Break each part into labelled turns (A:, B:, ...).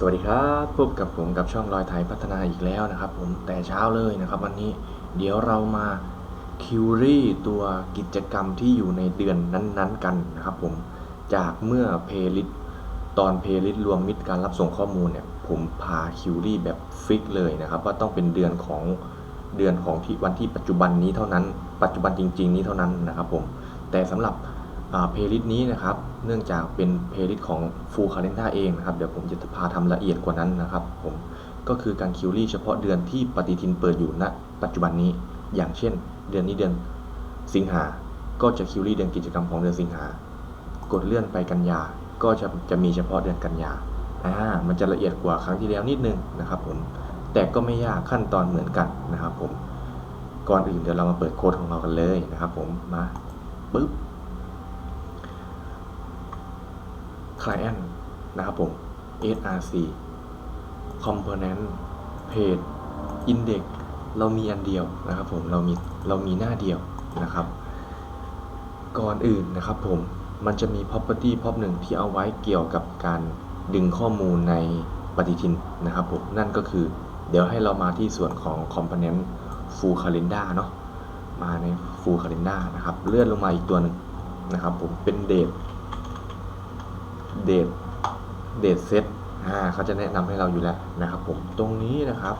A: สวัสดีครับพบกับผมกับช่องลอยไทยพัฒนาอีกแล้วนะครับ ผมแต่เช้าเลยนะครับวันนี้เดี๋ยวเรามาคิวรี่ตัวกิจกรรมที่อยู่ในเดือนนั้นๆ กันนะครับผมจากเมื่อเพล y l ตอนเพล y รวมมิตรการรับส่งข้อมูลเนี่ยผมพาคิวรี่แบบฟิกเลยนะครับ ว่าต้องเป็นเดือนของเดือนของที่วันที่ปัจจุบันนี้เท่านั้น ปัจจุบันจริง ๆ นี้เท่านั้นนะครับผมแต่สำหรับ เพลย์ลิสต์นี้นะครับ เนื่องจากเป็นเพลย์ลิสต์ของ Full Calendar เองนะครับ เดี๋ยวผมจะพาทำละเอียดกว่านั้นนะครับผมก็คือการคิวรี่เฉพาะเดือนที่ปฏิทินเปิดอยู่ณ ปัจจุบันนี้ อย่างเช่น เดือนนี้เดือนสิงหา ก็จะคิวรี่เดือนกิจกรรมของเดือนสิงหา กดเลื่อนไปกันยา ก็จะจะมีเฉพาะเดือนกันยาอ่ามันจะละเอียดกว่าครั้งที่แล้วนิดนึงนะครับผม แต่ก็ไม่ยากขั้นตอนเหมือนกันนะครับผม ก่อนอื่นเดี๋ยวเรามาเปิดโค้ดของเรากันเลยนะครับผม มาปึ๊บ client นะครับผม src component page index เรามีอันเดียวนะครับผมเรามีเรามีหน้าเดียวนะครับ ก่อนอื่นนะครับผมมันจะมี property พ o p หนึ่งที่เอาไว้เกี่ยวกับการดึงข้อมูลในปฏิทินนะครับผมนั่นก็คือเดี๋ยวให้เรามาที่ส่วนของ component full calendar เนาะมาใน full calendar นะครับ เลื่อนลงมาอีกตัวหนึ่งนะครับผมเป็น date เดทเดทเซตอ่าเขาจะแนะนำให้เราอยู่แล้วนะครับผมตรงนี้นะครับ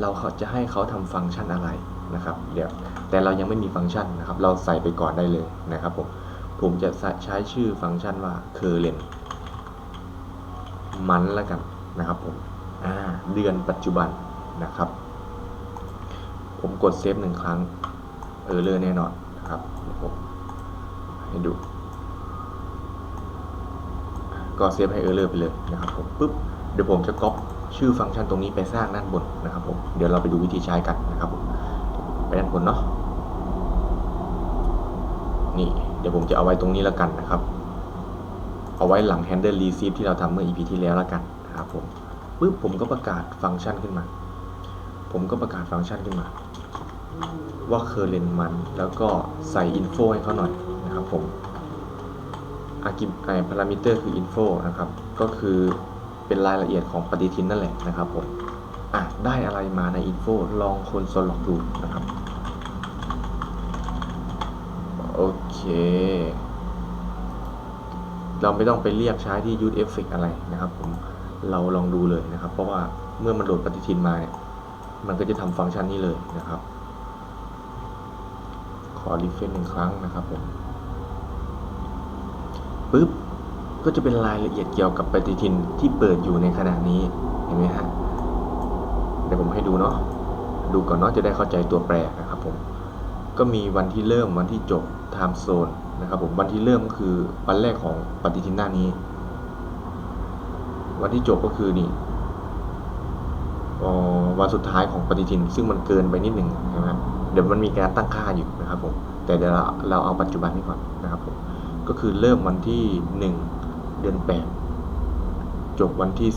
A: เราเขาจะให้เขาทำฟังก์ชันอะไรนะครับ เดี๋ยวแต่เรายังไม่มีฟังก์ชันนะครับ เราใส่ไปก่อนได้เลยนะครับผมผมจะใช้ชื่อฟังก์ชันว่า current มันแล้วกันนะครับผมอ่าเดือนปัจจุบันนะครับ ผมกดเซฟหนึ่งครั้งเออเลอร์แน่นอนนะครับผมให้ดู ก็เซฟให้เออร์เลอร์ไปเลยนะครับผมปุ๊บเดี๋ยวผมจะก๊อปชื่อฟังก์ชันตรงนี้ไปสร้างด้านบนนะครับผมเดี๋ยวเราไปดูวิธีใช้กันนะครับผมไปด้านบนเนาะนี่เดี๋ยวผมจะเอาไว้ตรงนี้แล้วกันนะครับ เอาไว้หลัง handle receive ที่เราทำเมื่อ EP ที่แล้วแล้วกันนะครับผมปุ๊บผมก็ประกาศฟังก์ชันขึ้นมา ผมก็ประกาศฟังก์ชันขึ้นมา ว่า current มัน แล้วก็ใส่ info ให้เขาหน่อยนะครับผม อากิไอพารามิเตอร์คือ info นะครับ ก็คือเป็นรายละเอียดของปฏิทินนั่นแหละนะครับผมอะได้อะไรมาใน info ลองคนโซลอกดูนะครับ โอเค เราไม่ต้องไปเรียกใช้ที่ use effect อะไรนะครับผม เราลองดูเลยนะครับ เพราะว่าเมื่อมันโหลดปฏิทินมาเนี่ย มันก็จะทำฟังก์ชันนี้เลยนะครับ ขอรีเฟรชหนึ่งครั้งนะครับผม ปุ๊บก็จะเป็นรายละเอียดเกี่ยวกับปฏิทินที่เปิดอยู่ในขณะนี้เห็นไหมฮะเดี๋ยวผมให้ดูเนาะดูก่อนเนาะจะได้เข้าใจตัวแปรนะครับผมก็มีวันที่เริ่มวันที่จบ time zone นะครับผมวันที่เริ่มก็คือวันแรกของปฏิทินหน้านี้ วันที่จบก็คือนี่วันสุดท้ายของปฏิทิน ซึ่งมันเกินไปนิดหนึ่งใช่ไหมเดี๋ยวมันมีการตั้งค่าอยู่นะครับผมแต่เดี๋ยวเราเราเอาปัจจุบันนี้ก่อนนะครับผม ก็คือเริ่มวันที่ 1 เดือน 8 จบวันที่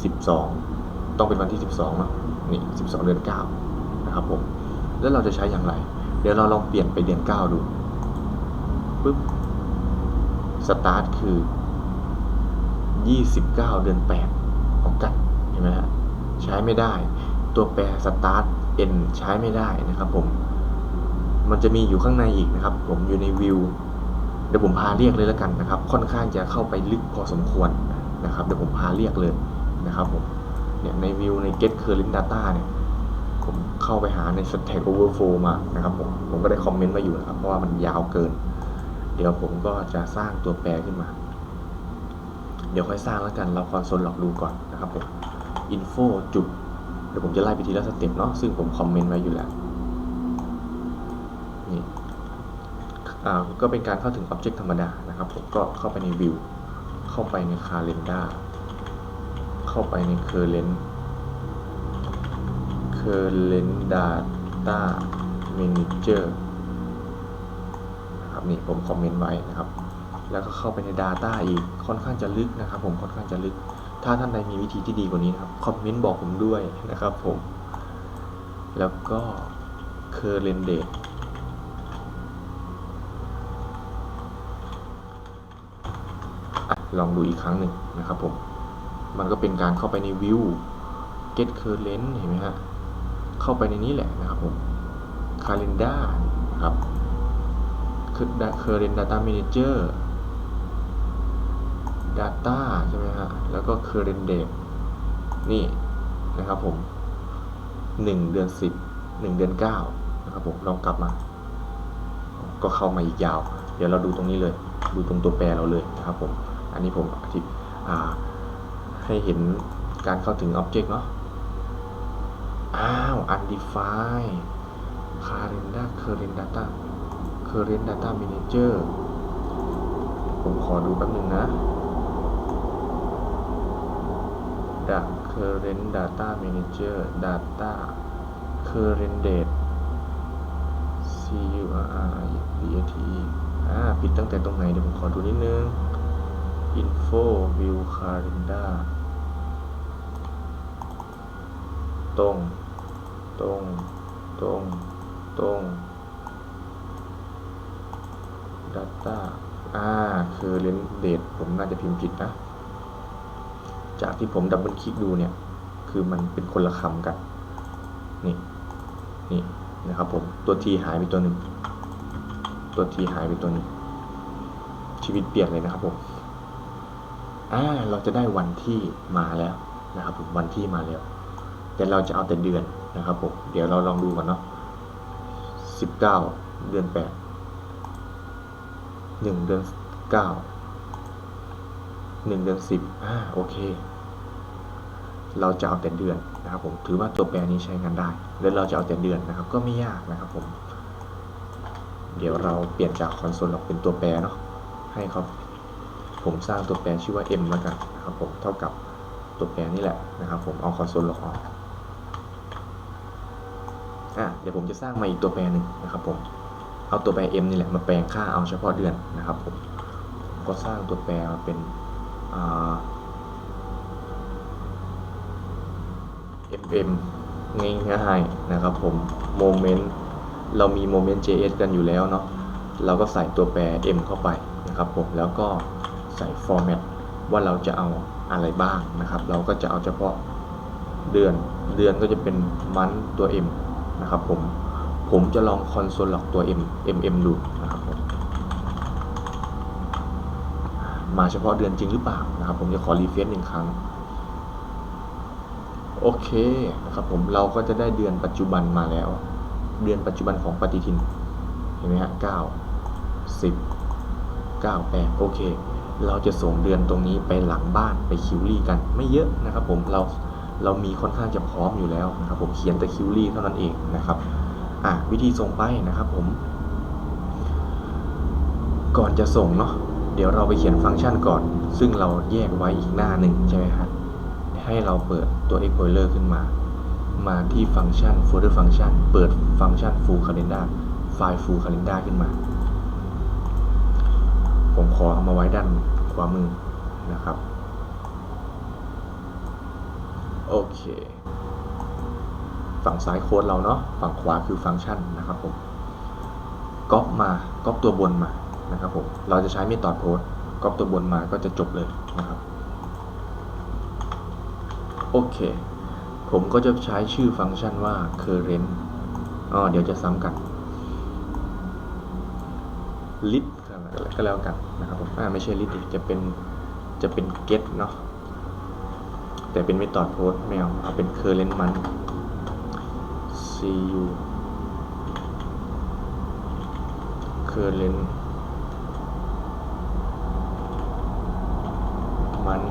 A: 12 ต้องเป็นวันที่ 12เนาะนี่12 เดือน 9 นะครับผม แล้วเราจะใช้อย่างไร เดี๋ยวเราลองเปลี่ยนไปเดือน 9 ดูปึ๊บสตาร์ทคือ 29 เดือน 8 ของกันเห็นไหมฮะใช้ไม่ได้ ตัวแปรสตาร์ท n ใช้ไม่ได้นะครับผม มันจะมีอยู่ข้างในอีกนะครับ ผมอยู่ในวิว เดี๋ยวผมพาเรียกเลยแล้วกันนะครับ ค่อนข้างจะเข้าไปลึกพอสมควรนะครับ เดี๋ยวผมพาเรียกเลยนะครับผมเนี่ยในวิวใน get current data เนี่ยผมเข้าไปหาใน stack overflow มานะครับผมผมก็ได้คอมเมนต์มาอยู่นะครับ เพราะว่ามันยาวเกิน เดี๋ยวผมก็จะสร้างตัวแปรขึ้นมา เดี๋ยวค่อยสร้างแล้วกันเราคอนโซลหลอกดูก่อนนะครับผม info จุดเดี๋ยวผมจะไล่ไปทีละสเต็ปเนาะซึ่งผมคอมเมนต์ไว้อยู่แล้ว นี่ ก็เป็นการเข้าถึง Object ธรรมดานะครับผมก็เข้าไปใน View เข้าไปใน Calendar เข้าไปใน Current Current Data Manager นะครับนี่ผมคอมเมนต์ไว้นะครับ แล้วก็เข้าไปใน Data อีกค่อนข้างจะลึกนะครับผมค่อนข้างจะลึก ถ้าท่านใดมีวิธีที่ดีกว่านี้นะครับคอมเมนต์บอกผมด้วยนะครับผม แล้วก็ Current Date ลองดูอีกครั้งหนึ่งนะครับผม มันก็เป็นการเข้าไปในวิว get current เห็นไหมฮะ เข้าไปในนี้แหละนะครับผม calendar ครับ current data manager data ใช่ไหมฮะ แล้วก็ current date นี่นะครับผม 1 เดือน 10 1 เดือน 9 นะครับผม ลองกลับมา ก็เข้ามาอีกยาว เดี๋ยวเราดูตรงนี้เลย ดูตรงตัวแปรเราเลยนะครับผม อันนี้ผมอธิให้เห็นการเข้าถึง Object เนาะ อ้าว undefined calendar current data current data manager ผมขอดูแป๊บนึงนะ da current data manager data current date c u r r d a t อ่าปิดตั้งแต่ตรงไหน เดี๋ยวผมขอดูนิดนึง info view calendar ตรง ตรง ตรง ตรง data อ่า คือเลนเดทผมน่าจะพิมพ์ผิดนะ จากที่ผมดับเบิลคลิกดูเนี่ย คือมันเป็นคนละคำกัน นี่ นี่นะครับผม ตัวทีหายไปตัวหนึ่ง ตัวทีหายไปตัวหนึ่ง ชีวิตเปลี่ยนเลยนะครับผม อ่าเราจะได้วันที่มาแล้วนะครับผมวันที่มาแล้ว แต่เราจะเอาแต่เดือนนะครับผมเดี๋ยวเราลองดูก่อนเนาะสิบเก้าเดือนแปดหนึ่งเดือนเก้าหนึ่งเดือนสิบอ่าโอเค เราจะเอาแต่เดือนนะครับผมถือว่าตัวแปรนี้ใช้งานได้แล้วเราจะเอาแต่เดือนนะครับ ก็ไม่ยากนะครับผมเดี๋ยวเราเปลี่ยนจากคอนโซลออกเป็นตัวแปรเนาะให้เขา ผมสร้างตัวแปรชื่อว่า m แล้วกันนะครับผมเท่ากับตัวแปรนี่แหละนะครับผมเอาคอนโซลล็อกออกอะเดี๋ยวผมจะสร้างมาอีกตัวแปรหนึ่งนะครับผมเอาตัวแปร m นี่แหละมาแปลงค่าเอาเฉพาะเดือนนะครับผมก็สร้างตัวแปรมาเป็นอ่า mm ง่ายๆนะครับผม moment เรามี moment js กันอยู่แล้วเนาะเราก็ใส่ตัวแปร m เข้าไปนะครับผมแล้วก็ ใส่ format ว่าเราจะเอาอะไรบ้างนะครับ เราก็จะเอาเฉพาะเดือน เดือนก็จะเป็นมันตัว m นะครับผม ผมจะลองคอนโซลล็อกตัว m mm ดูนะครับผมมาเฉพาะเดือนจริงหรือเปล่านะครับ ผมจะขอรีเฟรชหนึ่งครั้ง โอเคนะครับผมเราก็จะได้เดือนปัจจุบันมาแล้ว เดือนปัจจุบันของปฏิทิน เห็นไหมฮะเก้าสิบเก้าแปดโอเค เราจะส่งเดือนตรงนี้ไปหลังบ้านไปคิวรี่กันไม่เยอะนะครับ ผมเราเรามีค่อนข้างจะพร้อมอยู่แล้วนะครับ ผมเขียนแต่คิวรี่เท่านั้นเองนะครับอะวิธีส่งไปนะครับผม ก่อนจะส่งเนาะเดี๋ยวเราไปเขียนฟังก์ชันก่อน ซึ่งเราแยกไว้อีกหน้าหนึ่งใช่ไหมฮะให้เราเปิดตัว Explorer ขึ้นมา มาที่ฟังก์ชัน folder function เปิดฟังก์ชัน full calendar ไฟล์ full calendar ขึ้นมา ผมขอเอามาไว้ด้านขวามือนะครับ โอเค ฝั่งซ้ายโค้ดเราเนาะฝั่งขวาคือฟังก์ชันนะครับผมก๊อปมาก๊อปตัวบนมานะครับผมเราจะใช้เมธอดโพสก๊อปตัวบนมาก็จะจบเลยนะครับโอเค ผมก็จะใช้ชื่อฟังก์ชันว่า current อ๋อเดี๋ยวจะซ้ำกัน list ก็แล้วกันนะครับผมอ่าไม่ใช่ list ดิจะเป็นจะเป็น get เนาะแต่เป็น method post ไม่เอาเอาเป็น current month cu current month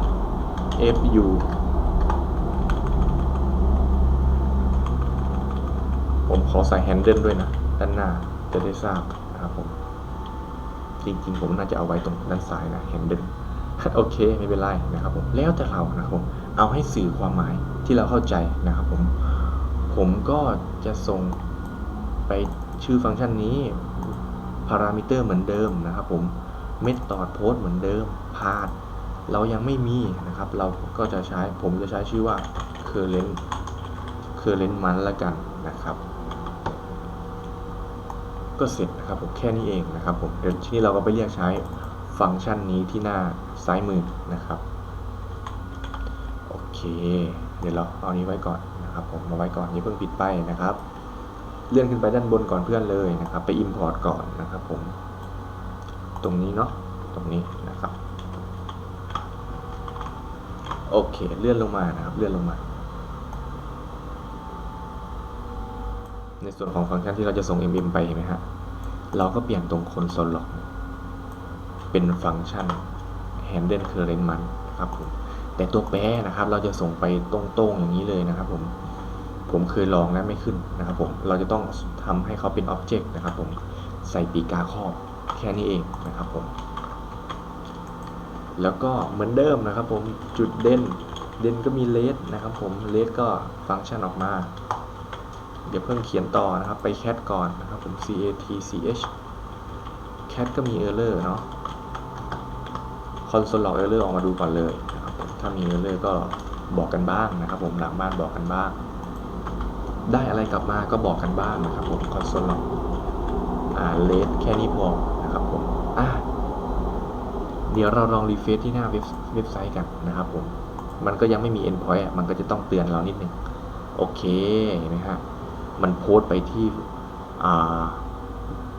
A: fu ผมขอใส่ handle ด้วยนะ ด้านหน้าจะได้ทราบ จริงๆผมน่าจะเอาไว้ตรงด้านซ้ายนะ handle โอเคไม่เป็นไรนะครับผมแล้วแต่เรานะครับผมเอาให้สื่อความหมายที่เราเข้าใจนะครับผมผมก็จะส่งไปชื่อฟังก์ชันนี้พารามิเตอร์เหมือนเดิมนะครับผมเมธอดโพสเหมือนเดิมพาดเรายังไม่มีนะครับ เราก็จะใช้ผมจะใช้ชื่อว่า current current m o n t ละกันนะครับ ก็เสร็จนะครับผมแค่นี้เองนะครับผมเดี๋ยวทีนี้เราก็ไปเรียกใช้ฟังก์ชันนี้ที่หน้าซ้ายมือนะครับโอเคเดี๋ยวเราเอานี้ไว้ก่อนนะครับผมมาไว้ก่อนอย่าเพิ่งปิดไปนะครับ เลื่อนขึ้นไปด้านบนก่อนเพื่อนเลยนะครับ ไป Import ก่อนนะครับผม ตรงนี้เนาะตรงนี้นะครับ โอเค เลื่อนลงมานะครับ เลื่อนลงมา ในส่วนของฟังก์ชันที่เราจะส่ง mm ไปเห็นไหมฮะ เราก็เปลี่ยนตรงคนโซลล็อก เป็นฟังก์ชัน handle current มันครับผม แต่ตัวแปรนะครับ เราจะส่งไปตรงๆอย่างนี้เลยนะครับผม ผมเคยลองแล้วไม่ขึ้นนะครับผม เราจะต้องทำให้เขาเป็น object นะครับผม ใส่ปีกาครอบแค่นี้เองนะครับผม แล้วก็เหมือนเดิมนะครับผม จุดเด่น เด่นก็มีเลสนะครับผม เลสก็ฟังก์ชันออกมา เดี๋ยวเพิ่งเขียนต่อนะครับ ไปแคทก่อนนะครับผม c a t c h แคทก็มี error เนาะคอนโซลล็อกเออร์เลอร์ออกมาดูก่อนเลยนะครับถ้ามีเออร์เลอร์ก็บอกกันบ้างนะครับผมหลังบ้านบอกกันบ้าง ได้อะไรกลับมาก็บอกกันบ้างนะครับผมคอนโซลล็อกอ่าเลสแค่นี้พอนะครับผมอะเดี๋ยวเราลองรีเฟซที่หน้าเว็บไซต์กันนะครับผม มันก็ยังไม่มี endpoint มันก็จะต้องเตือนเรานิดนึง โอเคเห็นไหมฮะ มันโพสต์ไปที่อ่า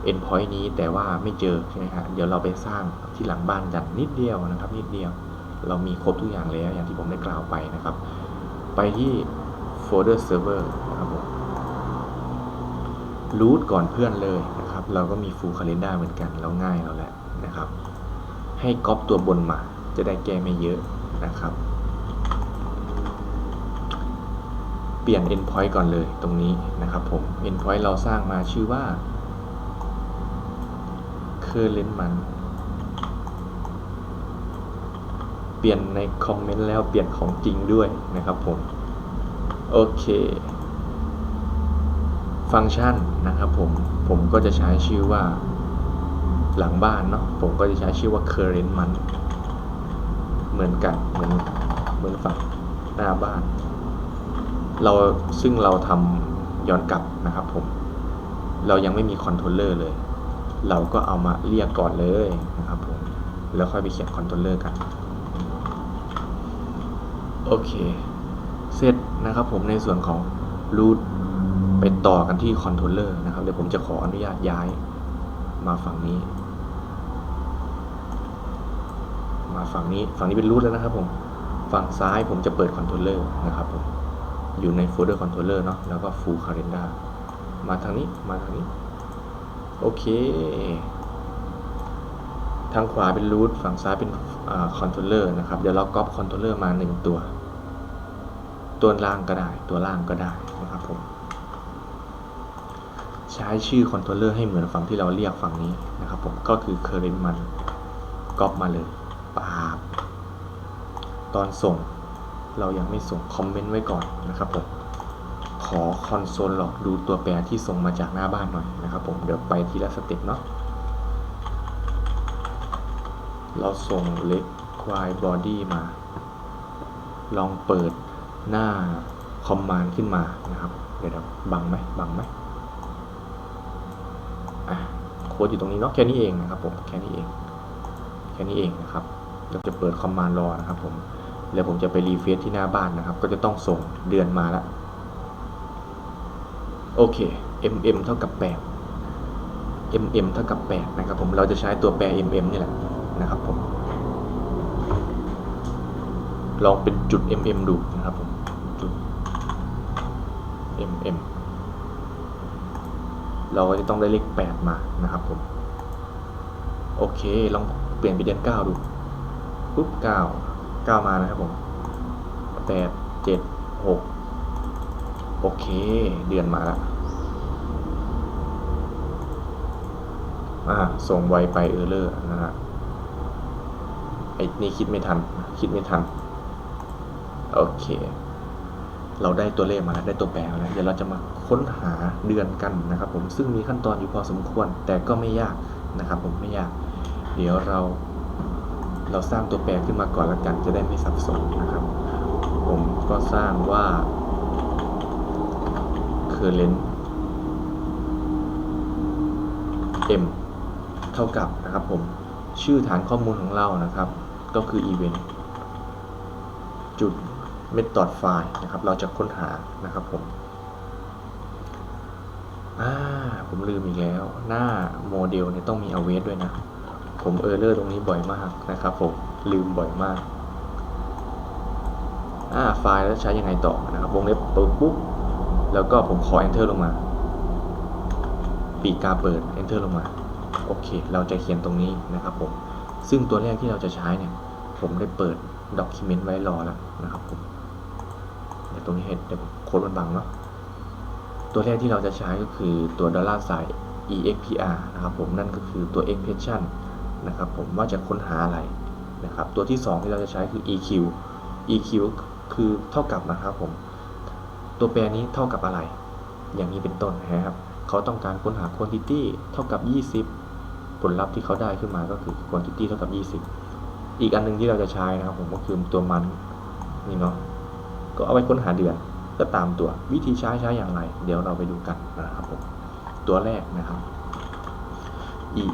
A: endpoint นี้แต่ว่าไม่เจอใช่ไหมฮะเดี๋ยวเราไปสร้างที่หลังบ้านกันนิดเดียวนะครับนิดเดียว เรามีครบทุกอย่างแล้วอย่างที่ผมได้กล่าวไปนะครับ ไปที่โฟลเดอร์เซิร์ฟเวอร์นะครับผมรูทก่อนเพื่อนเลยนะครับ เราก็มี full calendar เหมือนกันเราง่ายเราแหละนะครับ ให้ก๊อปตัวบนมาจะได้แก้ไม่เยอะนะครับ เปลี่ยน endpoint ก่อนเลยตรงนี้นะครับผม endpoint เราสร้างมาชื่อว่าเคอร์เลนมัน เปลี่ยนในคอมเมนต์แล้วเปลี่ยนของจริงด้วยนะครับผม โอเค ฟังก์ชันนะครับผม ผมก็จะใช้ชื่อว่าหลังบ้านเนาะ ผมก็จะใช้ชื่อว่า current month เหมือนกัน เหมือนเหมือนฝั่งหน้าบ้าน เราซึ่งเราทำย้อนกลับนะครับผม เรายังไม่มีคอนโทรลเลอร์เลย เราก็เอามาเรียกก่อนเลยนะครับผม แล้วค่อยไปเขียนคอนโทรลเลอร์กัน โอเค เสร็จนะครับผมในส่วนของ root ไปต่อกันที่คอนโทรลเลอร์นะครับ เดี๋ยวผมจะขออนุญาตย้ายมาฝั่งนี้ มาฝั่งนี้ ฝั่งนี้เป็น root แล้วนะครับผม ฝั่งซ้ายผมจะเปิดคอนโทรลเลอร์นะครับผม อยู่ในโฟลเดอร์คอนโทรลเลอร์เนาะแล้วก็ full calendar มาทางนี้มาทางนี้ โอเค ทางขวาเป็น root ฝั่งซ้ายเป็นคอนโทรลเลอร์นะครับ เดี๋ยวเราก๊อปคอนโทรลเลอร์มาหนึ่งตัว ตัวล่างก็ได้ ตัวล่างก็ได้นะครับผมใช้ชื่อคอนโทรลเลอร์ให้เหมือนฝั่งที่เราเรียกฝั่งนี้นะครับผมก็คือ current มันก๊อปมาเลยปาบตอนส่ง เรายังไม่ส่งคอมเมนต์ไว้ก่อนนะครับผมขอคอนโซลหลอกดูตัวแปรที่ส่งมาจากหน้าบ้านหน่อยนะครับผมเดี๋ยวไปทีละสเต็ปเนาะเราส่งเล็กควายบอดี้มา ลองเปิดหน้าคอมมานด์ขึ้นมานะครับ เดี๋ยวบังไหมบังไหมอะโค้ดอยู่ตรงนี้เนาะแค่นี้เองนะครับผมแค่นี้เอง แค่นี้เองนะครับเราจะเปิดคอมมานด์รอนะครับผม แล้วผมจะไปรีเฟซที่หน้าบ้านนะครับ ก็จะต้องส่งเดือนมาแล้วโอเค mm เท่ากับ 8 mm เท่ากับ 8 นะครับผมเราจะใช้ตัวแปร mm นี่แหละนะครับผมลองเป็นจุด mm ดูนะครับผมจุด mm เราก็จะต้องได้เลข 8 มานะครับผม โอเค ลองเปลี่ยนไปเดือน9ดูปุ๊บ9 9มานะครับผม8 7 6โอเค เดือนมาแล้วอ่าส่งไวไปเออร์เลอร์นะฮะไอ้นี่คิดไม่ทัน คิดไม่ทัน โอเค เราได้ตัวเลขมาแล้วได้ตัวแปรมาแล้ว เดี๋ยวเราจะมาค้นหาเดือนกันนะครับผม ซึ่งมีขั้นตอนอยู่พอสมควร แต่ก็ไม่ยากนะครับผมไม่ยาก เดี๋ยวเรา เราสร้างตัวแปรขึ้นมาก่อนละกันจะได้ไม่สับสนนะครับ ผมก็สร้างว่า current m เท่ากับนะครับผมชื่อฐานข้อมูลของเรานะครับ ก็คือ event จุด method file นะครับ เราจะค้นหานะครับผมอ่าผมลืมอีกแล้ว หน้าโมเดลเนี่ยต้องมี await ด้วยนะ ผมเออร์เลอร์ตรงนี้บ่อยมากนะครับผมลืมบ่อยมากอ่าไฟล์แล้วใช้ยังไงต่อนะครับวงเล็บเปิดปุ๊บแล้วก็ผมขอ enter ลงมา ปีกกาเปิด enter ลงมา โอเค เราจะเขียนตรงนี้นะครับผม ซึ่งตัวแรกที่เราจะใช้เนี่ย ผมได้เปิด document ไว้รอแล้วนะครับผมเดี๋ยวตรงนี้ให้เดี๋ยวโค้ดมันบังเนาะ ตัวแรกที่เราจะใช้ก็คือตัว dollar sign expr นะครับผม นั่นก็คือตัว expression นะครับผมว่าจะค้นหาอะไรนะครับตัวที่ 2 ที่เราจะใช้คือ eq eq คือเท่ากับนะครับผมตัวแปรนี้เท่ากับอะไร อย่างนี้เป็นต้นนะครับเขาต้องการค้นหา quantity เท่ากับ 20 ผลลัพธ์ที่เขาได้ขึ้นมาก็คือ quantity เท่ากับ 20 อีกอันหนึงที่เราจะใช้นะครับผมก็คือตัวมันนี่เนาะก็เอาไว้ค้นหาเดือนก็ตามตัววิธีใช้ใช้อย่างไร เดี๋ยวเราไปดูกันนะครับผมตัวแรกนะครับ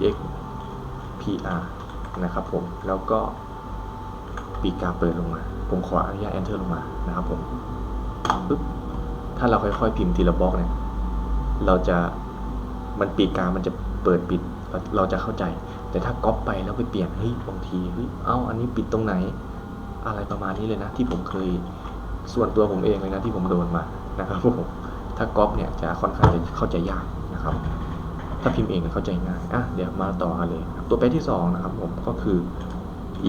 A: ex PR นะครับผมแล้วก็ปีกกาเปิดลงมา ผมขออนุญาต enter ลงมานะครับผมปึ๊บถ้าเราค่อยๆพิมพ์ทีละบล็อกเนี่ยเราจะมันปีกกามันจะเปิดปิดเราเราจะเข้าใจ แต่ถ้าก๊อปไปแล้วไปเปลี่ยนเฮ้ยบางทีเฮ้ยเอ้าอันนี้ปิดตรงไหน อะไรประมาณนี้เลยนะ ที่ผมเคยส่วนตัวผมเองเลยนะที่ผมโดนมานะครับผมถ้าก๊อปเนี่ยจะค่อนข้างจะเข้าใจยากนะครับ ถ้าพิมพ์เองเข้าใจง่ายอะเดี๋ยวมาต่อกันเลย ตัวแปรที่สองนะครับผมก็คือ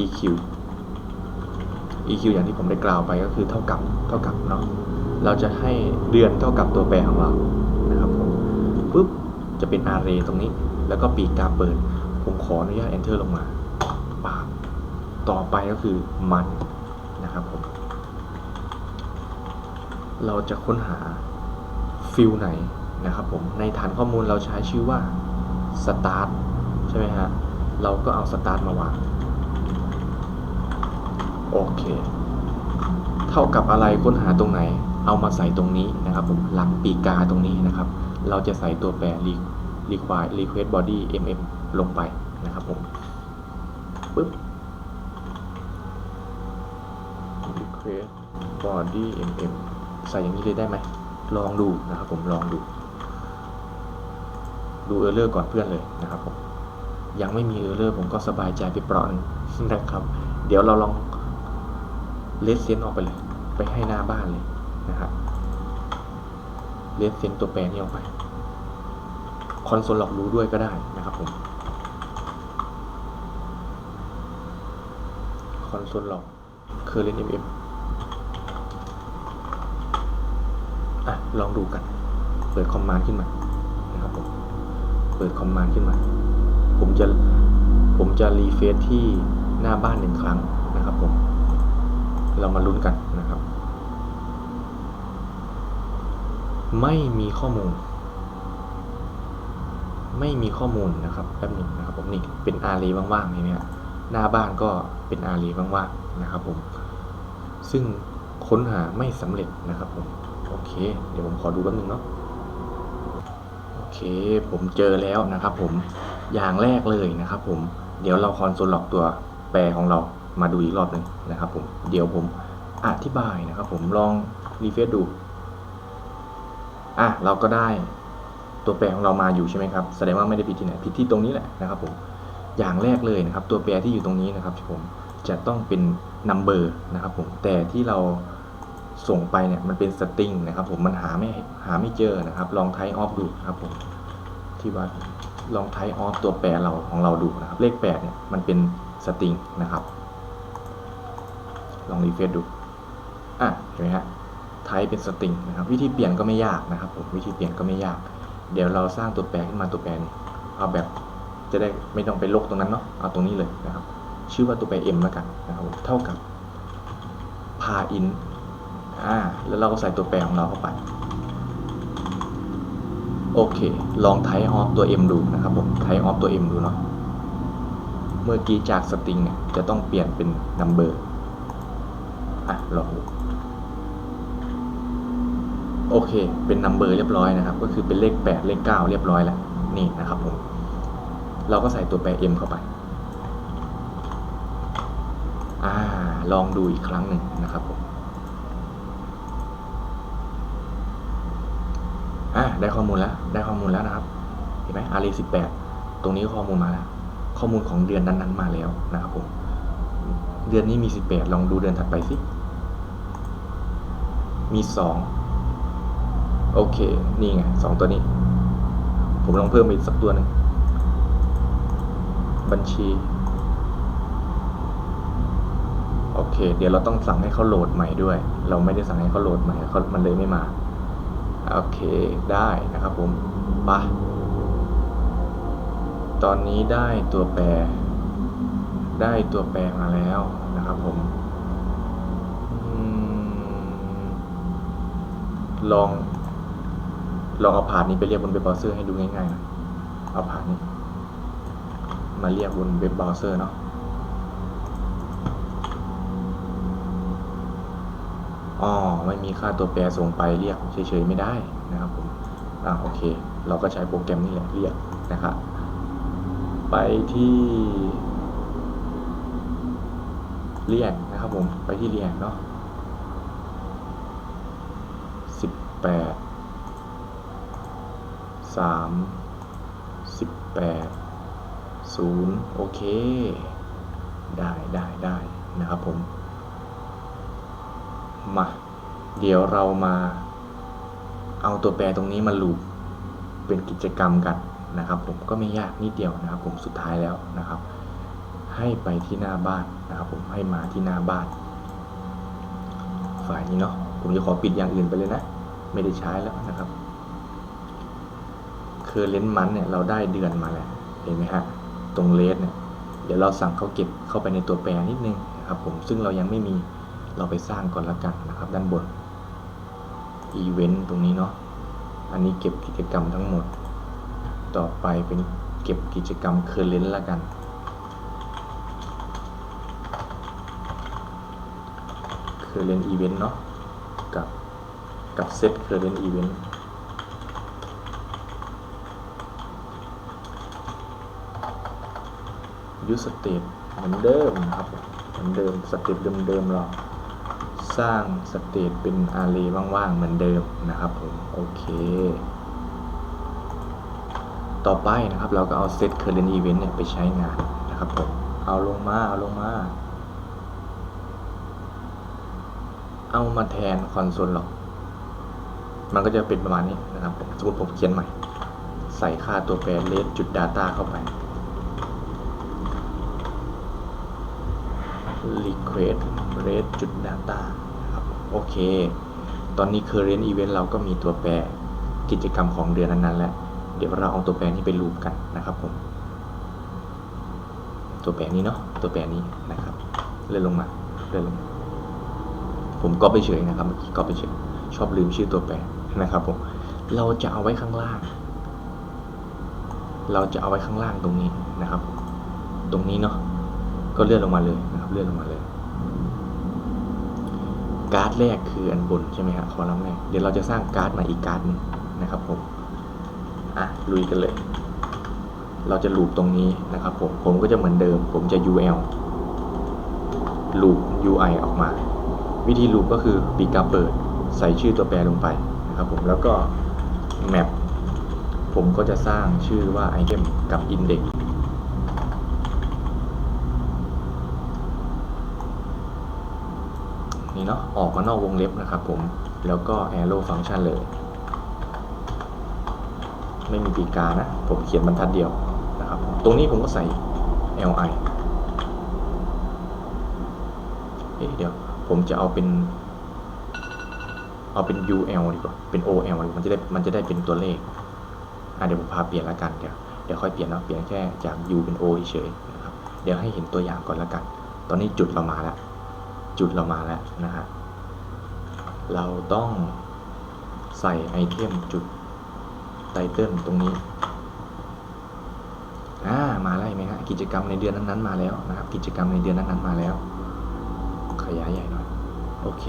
A: EQ EQ อย่างที่ผมได้กล่าวไปก็คือเท่ากับเท่ากับเนาะเราจะให้เดือนเท่ากับตัวแปรของเรานะครับผมปุ๊บจะเป็น array ตรงนี้ แล้วก็ปีกกาเปิด ผมขออนุญาต enter ลงมาปาต่อไปก็คือมันนะครับผมเราจะค้นหาฟิลไหน นะครับผมในฐานข้อมูลเราใช้ชื่อว่า start ใช่ไหมฮะเราก็เอา start มาวางโอเค เท่ากับอะไรค้นหาตรงไหน เอามาใส่ตรงนี้นะครับผมหลังปีกาตรงนี้นะครับ เราจะใส่ตัวแปร require request body mm ลงไปนะครับผมปึ๊บ request body mm ใส่อย่างนี้เลยได้ไหม ลองดูนะครับผมลองดู ดูเออร์เลอร์ก่อนเพื่อนเลยนะครับผมยังไม่มีเออร์เลอร์ผมก็สบายใจไปเปราะนึงนะครับ เดี๋ยวเราลองเลสเซนออกไปเลย ไปให้หน้าบ้านเลยนะครับเลสเซนตัวแปรนี้ออกไปคอนโซลหลอกรู้ด้วยก็ได้นะครับผมคอนโซลหลอก current mm อะลองดูกัน เปิดคอมมานด์ขึ้นมา เปิดคอมมานด์ขึ้นมา ผมจะผมจะรีเฟซที่หน้าบ้านหนึ่งครั้งนะครับผม เรามาลุ้นกันนะครับ ไม่มีข้อมูล ไม่มีข้อมูลนะครับแป๊บหนึ่งนะครับผมนี่เป็นอารีว่างๆนี่เนี่ยหน้าบ้านก็เป็นอารีว่างๆนะครับผม ซึ่งค้นหาไม่สำเร็จนะครับผม โอเค เดี๋ยวผมขอดูแป๊บนึงเนาะ เคผมเจอแล้วนะครับผมอย่างแรกเลยนะครับผมเดี๋ยวเราคอนโซลล็อกตัวแปรของเรามาดูอีกรอบหนึ่งนะครับผมเดี๋ยวผมอธิบายนะครับผมลองรีเฟซดูอะเราก็ได้ตัวแปรของเรามาอยู่ใช่ไหมครับแสดงว่าไม่ได้ผิดที่ไหนผิดที่ตรงนี้แหละนะครับผมอย่างแรกเลยนะครับ ตัวแปรที่อยู่ตรงนี้นะครับผมจะต้องเป็น number นะครับผมแต่ที่เรา ส่งไปเนี่ยมันเป็น string นะครับผมมันหาไม่หาไม่เจอนะครับลอง type off ดูนะครับผมที่ว่าลอง type off ตัวแปรเราของเราดูนะครับ เลข8เนี่ยมันเป็น string นะครับ ลองรีเฟซดูอะเห็นไหมฮะไทเป็นสตริงนะครับวิธีเปลี่ยนก็ไม่ยากนะครับผมวิธีเปลี่ยนก็ไม่ยาก เดี๋ยวเราสร้างตัวแปรขึ้นมาตัวแปรนี้เอาแบบจะได้ไม่ต้องไปลกตรงนั้นเนาะเอาตรงนี้เลยนะครับ ชื่อว่าตัวแปร m แล้วกันนะครับเท่ากับพา in อ่า แล้วเราก็ใส่ตัวแปรของเราเข้าไป โอเค ลองไทป์ออฟตัว m ดูนะครับผม ไทป์ออฟตัว m ดูเนาะ เมื่อกี้จากสตริงเนี่ยจะต้องเปลี่ยนเป็น number อะลองดูโอเค เป็นนัมเบอร์เรียบร้อยนะครับ ก็คือเป็นเลข 8 เลข 9 เรียบร้อยแล้ว นี่นะครับผม เราก็ใส่ตัวแปร m เข้าไป อ่า ลองดูอีกครั้งหนึ่งนะครับผม อะได้ข้อมูลแล้ว ได้ข้อมูลแล้วนะครับ เห็นไหมอารีสิบแปดตรงนี้ข้อมูลมาแล้ว ข้อมูลของเดือนนั้นๆมาแล้วนะครับผม เดือนนี้มีสิบแปดลองดูเดือนถัดไปสิ มีสองโอเค นี่ไงสองตัวนี้ ผมลองเพิ่มอีกสักตัวหนึ่ง บัญชี โอเค เดี๋ยวเราต้องสั่งให้เขาโหลดใหม่ด้วย เราไม่ได้สั่งให้เขาโหลดใหม่เขามันเลยไม่มา โอเคได้นะครับผมไปะตอนนี้ได้ตัวแปร ได้ตัวแปรมาแล้วนะครับผมอืมลอง ลองเอาผ่านนี้ไปเรียกบนเว็บเบราว์เซอร์ให้ดูง่ายๆนะเอาผ่านนี้ มาเรียกบนเว็บเบราว์เซอร์เนาะ อ๋อไม่มีค่าตัวแปรส่งไปเรียกเฉยๆไม่ได้นะครับผมอ่าโอเค เราก็ใช้โปรแกรมนี่แหละเรียกนะครับไปที่เรียกนะครับผมไปที่เรียกเนาะสิบแปดสามสิบแปดศูนย์โอเค ได้ได้ได้นะครับผม มา เดี๋ยวเรามา เอาตัวแปรตรงนี้มาลูปเป็นกิจกรรมกันนะครับ ผมก็ไม่ยากนิดเดียวนะครับ ผมสุดท้ายแล้วนะครับ ให้ไปที่หน้าบ้านนะครับ ผมให้มาที่หน้าบ้านฝ่ายนี้เนาะผมจะขอปิดอย่างอื่นไปเลยนะ ไม่ได้ใช้แล้วนะครับ คือเลนส์มันเนี่ยเราได้เดือนมาแล้วเห็นไหมฮะตรงเลสเนี่ยเดี๋ยวเราสั่งเขาเก็บเข้าไปในตัวแปรนิดนึงนะครับผมซึ่งเรายังไม่มี เราไปสร้างก่อนละกันนะครับ ด้านบนอีเวนต์ตรงนี้เนาะอันนี้เก็บกิจกรรมทั้งหมด ต่อไปเป็นเก็บกิจกรรมเคอร์เรนต์ละกันเคอร์เรนต์อีเวนต์เนาะกับกับเซตเคอร์เรนต์อีเวนต์ยูสเตตเหมือนเดิมนะครับ เหมือนเดิมสเต็ปเดิมๆเรา สร้างสเตตเป็นอาร์เรย์ว่างๆ เหมือนเดิมนะครับผม โอเค ต่อไปนะครับเราก็เอาเซต current event เนี่ยไปใช้งานนะครับผม เอาลงมา เอาลงมา เอามาแทนคอนโซลหรอกมันก็จะเป็นประมาณนี้นะครับผมสมมติผมเขียนใหม่ ใส่ค่าตัวแปร let จุด data เข้าไป request rate จุด data โอเค ตอนนี้ current event เราก็มีตัวแปรกิจกรรมของเดือนนั้นๆแล้ว เดี๋ยวเราเอาตัวแปรนี้ไปลูปกันนะครับผม ตัวแปรนี้เนาะ ตัวแปรนี้นะครับ เลื่อนลงมา เลื่อนลง ผมก็ไปเฉยนะครับ เมื่อกี้ก็ไปเฉย ชอบลืมชื่อตัวแปรนะครับผม เราจะเอาไว้ข้างล่าง เราจะเอาไว้ข้างล่างตรงนี้นะครับ ตรงนี้เนาะ ก็เลื่อนลงมาเลยนะครับ เลื่อนลงมาเลย การ์ดแรกคืออันบนใช่ไหมครับคอลัมน์แรกเดี๋ยวเราจะสร้างการ์ดมาอีกการ์ดหนึงนะครับผมอะลุยกันเลย เราจะลูปตรงนี้นะครับผมผมก็จะเหมือนเดิม ผมจะ UL ลูป UI ออกมา วิธีลูปก็คือปีกาเปิด ใส่ชื่อตัวแปรลงไปนะครับผมแล้วก็ map ผมก็จะสร้างชื่อว่า item กับ index นี่ เนาะออกมานอกวงเล็บนะครับผมแล้วก็ arrow function เลย ไม่มีปีกานะ ผมเขียนบรรทัดเดียวนะครับ ตรงนี้ผมก็ใส่ li เอ๊ะเดี๋ยวผมจะเอาเป็น เอาเป็น ul ดีกว่า เป็น ol มันจะได้มันจะได้เป็นตัวเลขอะเดี๋ยวผมพาเปลี่ยนละกันเดี๋ยวเดี๋ยวค่อยเปลี่ยนเนาะเปลี่ยนแค่จาก u เป็น o เฉยนะครับ เดี๋ยวให้เห็นตัวอย่างก่อนละกัน ตอนนี้จุดเรามาแล้ว จุดเรามาแล้วนะฮะเราต้องใส่ไอเทมจุดไตเติลตรงนี้อ่ามาแล้วเห็นไหมฮะกิจกรรมในเดือนนั้นๆมาแล้วนะครับกิจกรรมในเดือนนั้นๆมาแล้ว ขยายใหญ่หน่อยโอเค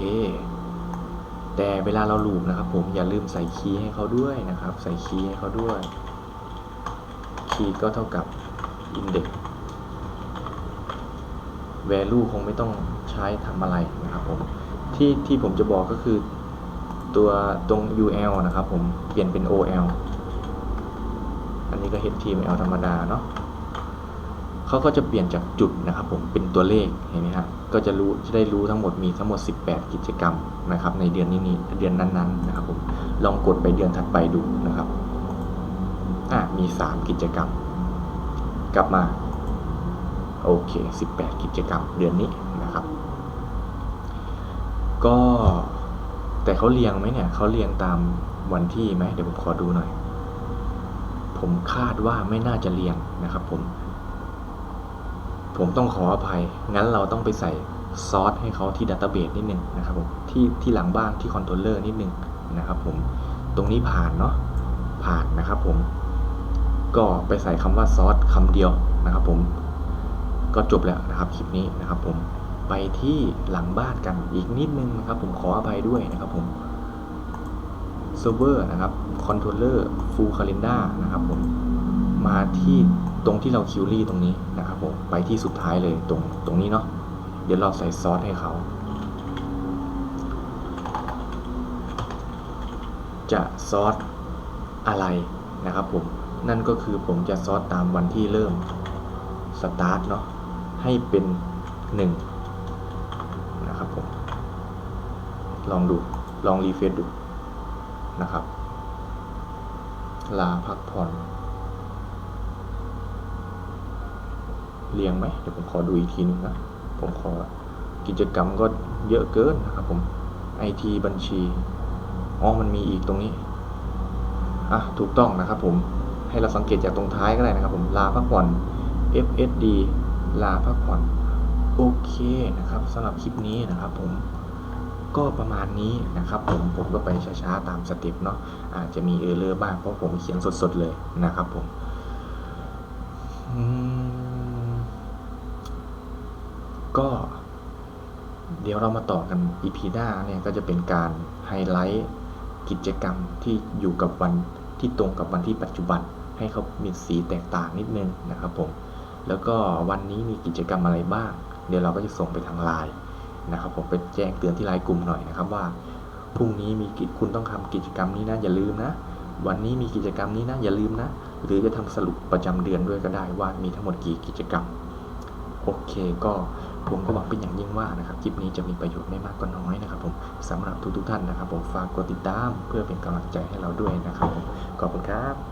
A: แต่เวลาเราลูปนะครับ ผมอย่าลืมใส่คีย์ให้เขาด้วยนะครับ ใส่คีย์ให้เขาด้วย คีย์ก็เท่ากับ index value คงไม่ต้อง ช้ทำอะไรนะครับผมที่ที่ผมจะบอกก็คือตัวตรง UL นะครับผมเปลี่ยนเป็น OL อันนี้ก็ HTML ธรรมดาเนาะเขาก็จะเปลี่ยนจากจุดนะครับผมเป็นตัวเลขเห็นไหมฮะก็จะรู้จะได้รู้ทั้งหมดมีทั้งหมด 18 กิจกรรมนะครับในเดือนนี้นี้เดือนนั้นๆนะครับผมลองกดไปเดือนถัดไปดูนะครับอะมี 3 กิจกรรม กลับมาโอเค 18 กิจกรรมเดือนนี้ ก็ แต่เขาเรียงไหมเนี่ยเขาเรียงตามวันที่ไหมเดี๋ยวผมขอดูหน่อย ผมคาดว่าไม่น่าจะเรียงนะครับ ผม ผมต้องขออภัย งั้นเราต้องไปใส่ซอสให้เขาที่ดัตเตอร์เบสนิดนึงนะครับผมที่ที่หลังบ้านที่คอนโทรลเลอร์นิดนึงนะครับผมตรงนี้ผ่านเนาะผ่านนะครับผม ก็ไปใส่คำว่าซอสคำเดียวนะครับผม ก็จบแล้วนะครับคลิปนี้นะครับผม ไปที่หลังบ้านกันอีกนิดนึงนะครับ ผมขออภัยด้วยนะครับผมเซิร์ฟเวอร์นะครับคอนโทรลเลอร์ฟูลคาล endar นะครับผมมาที่ตรงที่เราคิวรี่ตรงนี้นะครับผมไปที่สุดท้ายเลยตรงตรงนี้เนาะเดี๋ยวเราใส่ซอสให้เขา จะซอสอะไรนะครับผมนั่นก็คือผมจะซอสตามวันที่เริ่มสตาร์ทเนาะให้เป็น 1 ลองดู ลองรีเฟรชดูนะครับ ลาพักผ่อน เรียงไหม เดี๋ยวผมขอดูอีกทีนึงนะ ผมขอกิจกรรมก็เยอะเกินนะครับผมไอทีบัญชี อ๋อ มันมีอีกตรงนี้ อะ ถูกต้องนะครับผม ให้เราสังเกตจากตรงท้ายก็ได้นะครับผม ลาพักผ่อน FSD ลาพักผ่อน โอเคนะครับสำหรับคลิปนี้นะครับผม ก็ประมาณนี้นะครับผมผมก็ไปช้าๆตามสเต็ปเนาะอาจจะมีเออร์เลอร์บ้างเพราะผมเขียนสดๆเลยนะครับผมก็ เดี๋ยวเรามาต่อกัน EP หน้าเนี่ยก็จะเป็นการไฮไลท์กิจกรรมที่อยู่กับวันที่ตรงกับวันที่ปัจจุบัน ให้เขามีสีแตกต่างนิดนึงนะครับผมแล้วก็วันนี้มีกิจกรรมอะไรบ้าง เดี๋ยวเราก็จะส่งไปทางไลน์ นะครับผมไปแจ้งเตือนที่ไลน์กลุ่มหน่อยนะครับว่าพรุ่งนี้มีกิจคุณต้องทำกิจกรรมนี้นะอย่าลืมนะ วันนี้มีกิจกรรมนี้นะอย่าลืมนะ หรือจะทำสรุปประจำเดือนด้วยก็ได้ว่ามีทั้งหมดกี่กิจกรรมโอเคก็ผมก็หวังเป็นอย่างยิ่งว่านะครับคลิปนี้จะมีประโยชน์ไม่มากก็น้อยนะครับผมสำหรับทุกๆท่านนะครับผมฝากกดติดตามเพื่อเป็นกำลังใจให้เราด้วยนะครับผมขอบคุณครับ